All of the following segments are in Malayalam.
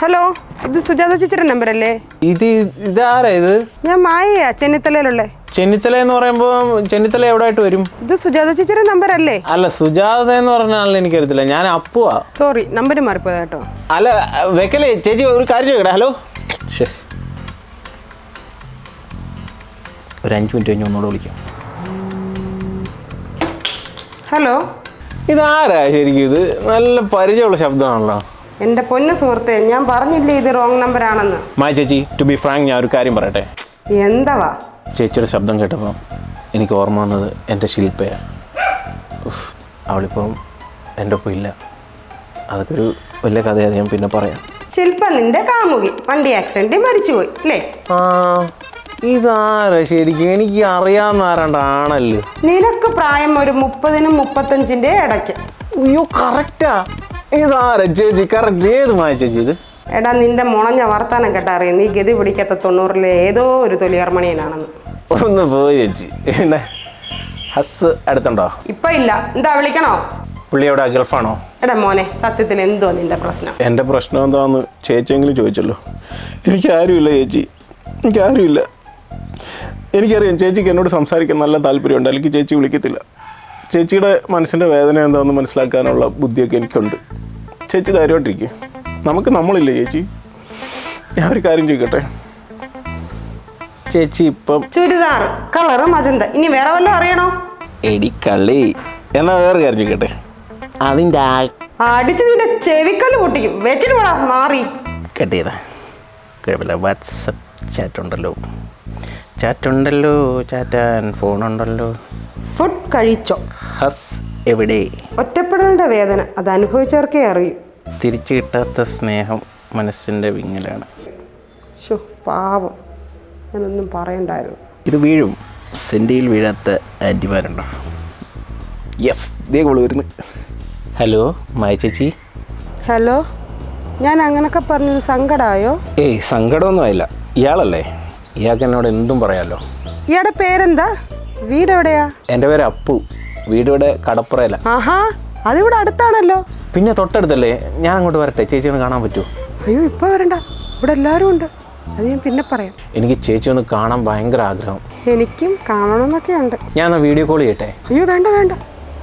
ഹലോ ഇത് സുജാത ചേച്ചിയുടെ നമ്പർ അല്ലേ? ഇത് ഇതാരാ ഇത് ഞാൻ മായയാ ചെന്നിത്തലയിലുള്ളേ. ചെന്നിത്തല എന്ന് പറയുമ്പോൾ ചെന്നിത്തല എവിടെ ആയിട്ട് വരും? ഇത് സുജാത ചേച്ചിയുടെ നമ്പർ അല്ലേ? അല്ല സുജാത എന്ന് പറഞ്ഞാൽ എനിക്കറിയത്തില്ല. ഞാൻ അപ്പുവാ. സോറി നമ്പർ മാറിപ്പോയത് കേട്ടോ. അല്ല വെക്കലേ ചേച്ചി ഒരു കാര്യം ചോദിക്കട്ടെ ഹലോ. ഒരു അഞ്ച് മിനിറ്റ് കഴിഞ്ഞ് ഒന്നുകൂടെ വിളിക്കാം. ഹലോ ഇതാരാ ശരിക്കും ഇത്? നല്ല പരിചയമുള്ള ശബ്ദമാണല്ലോ. എന്റെ പൊന്നു സുഹൃത്തെ ഞാൻ പറഞ്ഞില്ലേ ഇത് റോങ് നമ്പർ ആണെന്ന്? മായ ചേച്ചി ടു ബി ഫ്രാങ്ക് ഞാൻ ഒരു കാര്യം പറയട്ടെ? എന്തവാ? ചേച്ചിയുടെ ശബ്ദം കേട്ടപ്പോൾ എനിക്ക് ഓർമ്മ വന്നത് എന്റെ ശില്പയാണ് അവളിപ്പം എന്റെ ഒപ്പം ഇല്ല. അതൊക്കെ ഒരു വലിയ കഥയാണ് ഞാൻ പിന്നെ പറയാം. ശില്പ നിന്റെ കാമുകി. വണ്ടി ആക്സിഡന്റ് മരിച്ചുപോയി അല്ലേ? ആ ഇതാരാ ശരിക്കും? എനിക്ക് അറിയാവുന്ന ആരാണ്ടാണല്ലോ. നിനക്ക് പ്രായം ഒരു മുപ്പതിനും മുപ്പത്തഞ്ചിന്റെ ഇടയ്ക്ക്. അയ്യോ കറക്റ്റാ ഇതാരാ ചേച്ചി? കറക്റ്റ് ഏത് മായ ചേച്ചി ഇത്? എടാ നിന്റെ മുളഞ്ഞ വർത്താനം കേട്ടറിയാം നീ ഗതി പിടിക്കാത്ത തൊണ്ണൂറിലെ ഏതോ ഒരു തൊലിയർമണിയനാണെന്ന് ഒന്ന് പോയി ചേച്ചി. പിന്നെ ഹസ് അടുത്തുണ്ടോ? ഇപ്പൊ ഇല്ല. എന്താ വിളിക്കണോ? പുള്ളി എവിടെ? ഗൾഫാണോ? എടാ മോനെ സത്യത്തിൽ എന്തോ നിന്റെ പ്രശ്നം? എന്റെ പ്രശ്നം എന്താന്ന് ചേച്ചിയെങ്കിലും ചോദിച്ചല്ലോ. എനിക്ക് ആരുമില്ല ചേച്ചി. എനിക്ക് ആരുമില്ല എനിക്കറിയാം ചേച്ചിക്ക് എന്നോട് സംസാരിക്കാൻ നല്ല താല്പര്യമുണ്ട്. അല്ലെങ്കിൽ ചേച്ചി വിളിക്കത്തില്ല. ചേച്ചിയുടെ മനസ്സിന്റെ വേദന എന്താണെന്ന് മനസ്സിലാക്കാനുള്ള ബുദ്ധിയൊക്കെ എനിക്കുണ്ട്. ചേച്ചി ധൈര്യമായിട്ടിരിക്കും. നമുക്ക് നമ്മളില്ലേ ചേച്ചി? ഞാൻ ഒരു കാര്യം ചോദിക്കട്ടെ? ചേച്ചി ഇപ്പം ചുരിദാർ കളറ് മജന്ത. ഇനി വേറെ വല്ലതും അറിയണോ? എടി കളി. എന്നാ വേറെ കാര്യം ചോദിക്കട്ടെ? അതിന്റെ ആ അടിച്ച് നിന്റെ ചെവിക്കല്ല് പൊട്ടിക്കും. വെച്ചിട്ട് പോടാ മാറി. കട്ട് ചെയ്താ. കുഴപ്പമില്ല വാട്സപ്പ് ചാറ്റ് ഉണ്ടല്ലോ. ചാറ്റ് ഉണ്ടല്ലോ ചാറ്റാൻ ഫോണുണ്ടല്ലോ. ഫുഡ് കഴിച്ചോ? ഹസ് എവിടെ? ഒറ്റപ്പെടലിന്റെ വേദന അത് അനുഭവിച്ചവർക്കേ അറിയൂ. തിരിച്ചു കിട്ടാത്ത സ്നേഹം മനസ്സിന്റെ വിങ്ങലാണ്. ശോ പാവം. ഞാനൊന്നും പറയണ്ടായിരുന്നു. ഇത് വീഴും. സെന്റിയിൽ വീഴാത്ത ആന്റിമാരുണ്ടോ? യെസ് ദേ കോൾ വരുന്നു. ഹലോ മായ ചേച്ചി. ഹലോ ഞാൻ അങ്ങനൊക്കെ പറഞ്ഞത് സങ്കടമായോ ഏയ് സങ്കടമൊന്നും ആയില്ല. ഇയാളല്ലേ? ഇയാൾക്ക് എന്നോട് എന്തും പറയാമല്ലോ ഇയാടെ പേരെന്താ? വീട് എവിടെയാ എന്റെ പേര് അപ്പു. വീട് ഇവിടെ കടപ്പുറയില. ആഹാ അതിവിടെ അടുത്താണല്ലോ. പിന്നെ തൊട്ടടുത്തല്ലേ? ഞാൻ അങ്ങോട്ട് വരട്ടെ. ചേച്ചി ഒന്ന് കാണാൻ പറ്റുമോ അയ്യോ ഇപ്പൊ വരണ്ട. ഇവിടെ എല്ലാരും ഉണ്ട്. അത് ഞാൻ പിന്നെ പറയാം. എനിക്ക് ചേച്ചി ഒന്ന് കാണാൻ ഭയങ്കര ആഗ്രഹം. എനിക്കും കാണണമെന്നൊക്കെ ഉണ്ട്. ഞാൻ എന്നാ വീഡിയോ കോൾ ചെയ്യട്ടെ? അയ്യോ വേണ്ട വേണ്ട.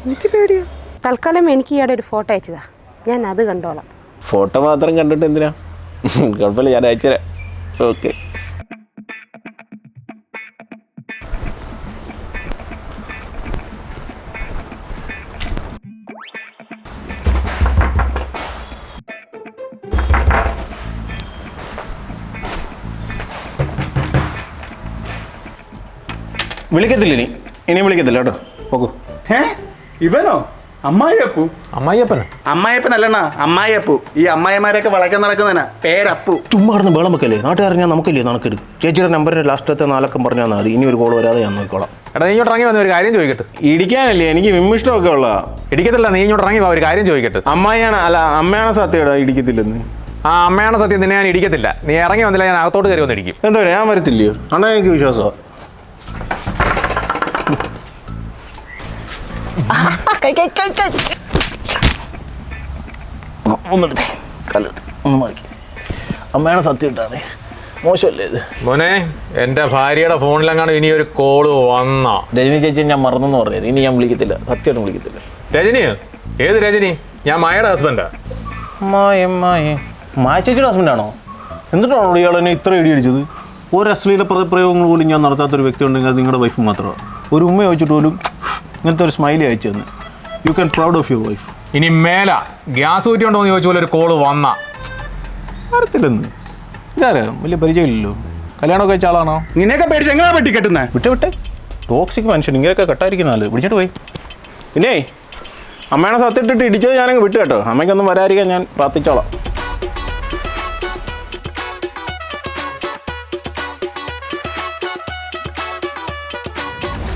എനിക്ക് പേടിയോ. തൽക്കാലം എനിക്ക് ഇയാടെ ഒരു ഫോട്ടോ അയച്ചതാ. ഞാൻ അത് കണ്ടോളാം. ഫോട്ടോ മാത്രം കണ്ടിട്ട് എന്തിനാ? കുഴപ്പമില്ല ഞാൻ അയച്ചുതരാം. ഓക്കെ. വിളിക്കത്തില്ല ഇനി. ഇനി വിളിക്കത്തില്ല കേട്ടോ. പോകൂ ഏ ഇവനോ? അമ്മായിയപ്പു. അമ്മായിയപ്പൻ. അമ്മായിയപ്പനല്ലണ്ണ അമ്മായിയപ്പു. ഈ അമ്മായിമാരൊക്കെ വളക്കാൻ നടക്കുന്നവനാ. പേരപ്പു. ചുമ്മാ നടന്ന് ബേളം വെക്കല്ലേ? നാട്ടുകാരഞ്ഞാൽ നമുക്കല്ലേ നടക്കരുത് ചേച്ചിയുടെ നമ്പറിന്റെ ലാസ്റ്റത്തെ നാലക്കം പറഞ്ഞാൽ മതി. ഇനി ഒരു കോൾ വരാതെ ഞാൻ നോക്കിക്കോളാം. എടാ നീ ഇങ്ങോട്ട് ഇറങ്ങി വന്ന ഒരു കാര്യം ചോദിക്കട്ടെ. ഇടിക്കാനല്ലേ? എനിക്ക് വിമ്മിഷ്ടമൊക്കെ ഉള്ളതാ. ഇടിക്കത്തില്ല നീ ഇങ്ങോട്ട് ഇറങ്ങി വാ ഒരു കാര്യം ചോദിക്കട്ടെ. അമ്മായിയാണ് അല്ല അമ്മയാണ് സത്യയുടെ ഇടിക്കത്തില്ലെന്ന്. ആ അമ്മയാണ് സത്യം നിന്നെ ഞാൻ ഇടിക്കത്തില്ല. നീ ഇറങ്ങി വന്നില്ല ഞാൻ അകത്തോട്ട് കയറി വന്നിരിക്കും എന്തോ ഞാൻ വരത്തില്ലയോ? അണ്ണാ എനിക്ക് വിശ്വാസമോ ഒന്നെടുത്തേ. കല്ലെടുത്ത് ഒന്ന് മാറി അമ്മയാണ് സത്യം ഇട്ടാണേ. മോശമല്ലേ ഇത്? മോനെ എന്റെ ഭാര്യയുടെ ഫോണിലെങ്ങാണ് ഇനി ഒരു കോൾ വന്ന. രജനി ചേച്ചി ഞാൻ മറന്നെന്ന് പറഞ്ഞത് ഇനി ഞാൻ വിളിക്കത്തില്ല. സത്യമായിട്ടും വിളിക്കത്തില്ല. രജനി? ഏത് രജനി? ഞാൻ മായയുടെ ഹസ്ബൻഡാ മായ മായ. മായ ചേച്ചിയുടെ ഹസ്ബൻഡാണോ എന്നിട്ടാണോ ഇയാൾ എന്നെ ഇത്ര ഇടി അടിച്ചത്? ഒരു അശ്ലീല പ്രയോഗങ്ങൾ പോലും ഞാൻ നടത്താത്തൊരു വ്യക്തി ഉണ്ടെങ്കിൽ അത് നിങ്ങളുടെ വൈഫ് മാത്രമാണ്. ഒരു ഉമ്മ ചോദിച്ചിട്ട് പോലും ഇങ്ങനത്തെ ഒരു സ്മൈലി അയച്ചു തന്നെ. You can proud of your wife ഇനി മേല. ഗ്യാസ് ഊറ്റിയുണ്ടോ എന്ന് ചോദിച്ച പോലെ ഒരു കോൾ വന്ന. അറിയത്തില്ലെന്ന്. ഇതാരാ? വലിയ പരിചയമില്ലല്ലോ. കല്യാണമൊക്കെ കഴിച്ച ആളാണോ? നിന്നെയൊക്കെ പേടിച്ച് എങ്ങനെ പെട്ടി കെട്ടുന്നേ? വിട്ടെ വിട്ടെ. ടോക്സിക് മനുഷ്യൻ ഇങ്ങനെയൊക്കെ കെട്ടായിരിക്കുന്ന ആൾ. വിളിച്ചിട്ട് പോയി. പിന്നെ അമ്മേനെ സത്യത്തിട്ട് ഇടിച്ചത് ഞാനങ്ങ് വിട്ടു കേട്ടോ. അമ്മയ്ക്കൊന്നും വരാതിരിക്കാൻ ഞാൻ പ്രാർത്ഥിച്ചോളാം.